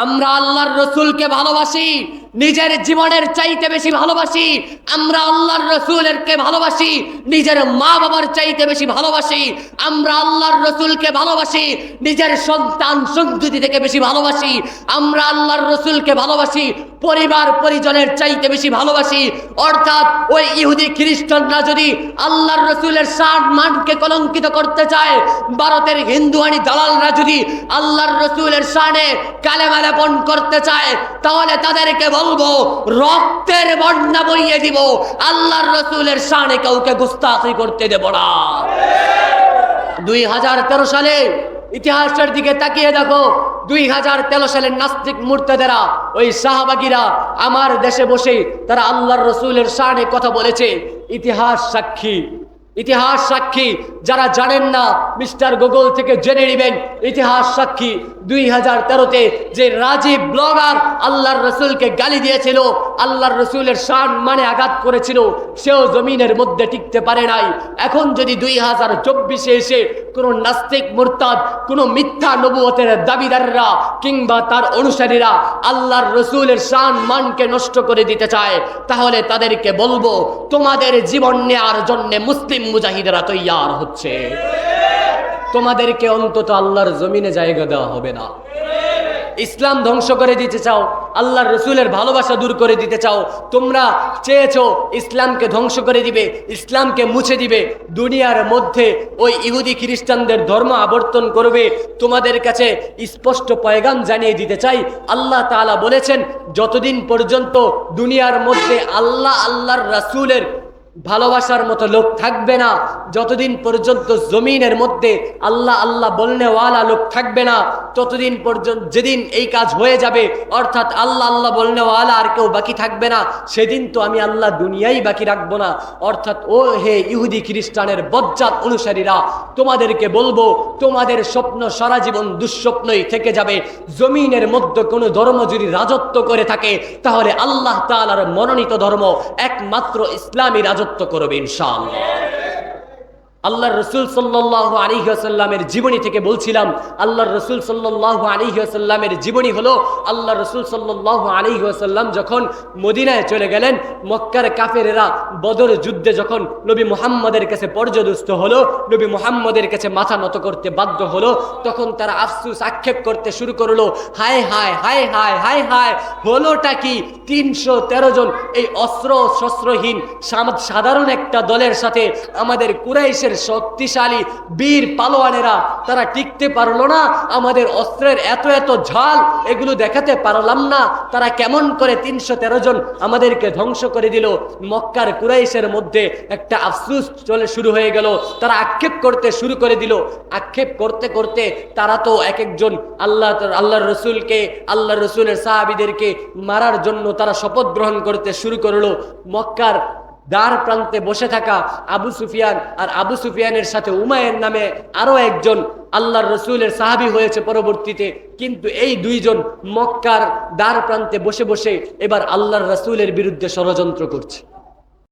আমরা আল্লাহর রসুলকে ভালোবাসি। নিজের জীবনের চাইতে বেশি ভালোবাসি। আমরা আল্লাহর রসুলেরকে ভালোবাসি। নিজের মা বাবার চাইতে বেশি ভালোবাসি। আমরা আল্লাহর রসুলকে ভালোবাসি। নিজের সন্তান সন্ততি থেকে বেশি ভালোবাসি। আমরা আল্লাহর রসুলকে ভালোবাসি। পরিবার পরিজনের চাইতে বেশি ভালোবাসি। অর্থাৎ ওই ইহুদি খ্রিস্টানরা যদি আল্লাহর রসুলের সান মানকে কলঙ্কিত করতে চায়, ভারতের হিন্দুয়ানি দালালরা যদি আল্লাহর রসুলের শানে কালেমা লেপন করতে চায়, তাহলে তাদেরকে বলব, রক্তের বন্যা বইয়ে দিব, আল্লাহর রসুলের শানে কাউকে গুস্তাখি করতে দেব না। দুই হাজার তেরো সালে ইতিহাসের দিকে তাকিয়ে দেখো, দুই হাজার তেরো সালের নাস্তিক মূর্তেদেরা, ওই শাহবাগীরা আমার দেশে বসে তারা আল্লাহর রসুলের শানে কথা বলেছে। ইতিহাস সাক্ষী ইতিহাস সাক্ষী, যারা জানেন না, মিস্টার গুগল থেকে জেনে নেবেন, ইতিহাস সাক্ষী। দুই হাজার তেরোতে যে রাজীব ব্লগার আল্লাহর রসুলকে গালি দিয়েছিল, আল্লাহর রসুলের শান মানে আঘাত করেছিল, সেও জমিনের মধ্যে টিকতে পারে নাই। এখন যদি দুই হাজার চব্বিশে এসে কোনো নাস্তিক মুরতাদ, কোনো মিথ্যা নবুয়তের দাবিদাররা কিংবা তার অনুসারীরা আল্লাহর রসুলের শান মানকে নষ্ট করে দিতে চায়, তাহলে তাদেরকে বলব, তোমাদের জীবন নেয়ার জন্য মুসলিম মুজাহিদেরা তৈয়ার হচ্ছে। তোমাদেরকে অন্তত আল্লাহর জমিনে জায়গা দেওয়া হবে না। ইসলাম ধ্বংস করে দিতে চাও, আল্লাহর রসুলের ভালোবাসা দূর করে দিতে চাও, তোমরা চেয়েছো ইসলামকে ধ্বংস করে দিবে, ইসলামকে মুছে দিবে, দুনিয়ার মধ্যে ওই ইহুদি খ্রিস্টানদের ধর্ম আবর্তন করবে। তোমাদের কাছে স্পষ্ট পয়গাম জানিয়ে দিতে চাই, আল্লাহ তাআলা বলেছেন, যতদিন পর্যন্ত দুনিয়ার মধ্যে আল্লাহ আল্লাহর রাসূলের ভালোবাসার মতো লোক থাকবে না যতদিন পর্যন্ত জমিনের মধ্যে আল্লাহ আল্লাহ বলনেওয়ালা লোক থাকবে না, ততদিন পর্যন্ত যেদিন এই কাজ হয়ে যাবে, অর্থাৎ আল্লাহ আল্লাহ বলনেওয়ালা আর কেউ বাকি থাকবে না, সেদিন তো আমি আল্লাহ দুনিয়াই বাকি রাখব না। অর্থাৎ ও হে ইহুদি খ্রিস্টানের বজ্জাত অনুসারীরা, তোমাদেরকে বলব, তোমাদের স্বপ্ন সারা জীবন দুঃস্বপ্নই থেকে যাবে। জমিনের মধ্যে কোনো ধর্ম যদি রাজত্ব করে থাকে, তাহলে আল্লাহ তাআলার মনোনীত ধর্ম একমাত্র ইসলামী রাজত্ব করবে ইনশাআল্লাহ। আল্লাহ রসুল সাল্লাহ আলিহাসাল্লামের জীবনী থেকে বলছিলাম আল্লাহ রসুল সাল্লাহ আলিহাসাল্লামের জীবনী হলো আল্লাহ রসুল সাল্লাহ আলিহাসাল্লাম যখন মদিনায় চলে গেলেন, মক্কার কাফেরেরা বদর যুদ্ধে যখন নবী মুহাম্মদের কাছে পর্যদস্ত হলো, নবী মুহাম্মদের কাছে মাথা নত করতে বাধ্য হলো, তখন তারা আফসুস আক্ষেপ করতে শুরু করল, হায় হায় হায় হায় হায় হায়, হলোটা কি? তিনশো তেরো জন এই অস্ত্র শস্ত্রহীন সাধারণ একটা দলের সাথে আমাদের কুরাইশের শক্তিশালী বীর পালোয়ানেরা তারা টিকতে পারল না, আমাদের অস্ত্রের এত এত ঝাল, এগুলো দেখাতে পারলাম না। তারা কেমন করে তিনশো তেরো জন আমাদেরকে ধ্বংস করে দিল। মক্কার কুরাইশের মধ্যে একটা আফসুস চলে শুরু হয়ে গেল। তারা আক্ষেপ করতে শুরু করে দিল। আক্ষেপ করতে করতে তারা তো এক একজন আল্লাহ, আল্লাহর রসুলকে আল্লাহ রসুলের সাহাবিদেরকে মারার জন্য তারা শপথ গ্রহণ করতে শুরু করল। মক্কার দ্বার প্রান্তে বসে থাকা আবু সুফিয়ান আর আবু সুফিয়ানের সাথে উমায়ের নামে আরও একজন আল্লাহর রসুলের সাহাবি হয়েছে পরবর্তীতে। কিন্তু এই দুইজন মক্কার দ্বার প্রান্তে বসে বসে এবার আল্লাহর রসুলের বিরুদ্ধে ষড়যন্ত্র করছে।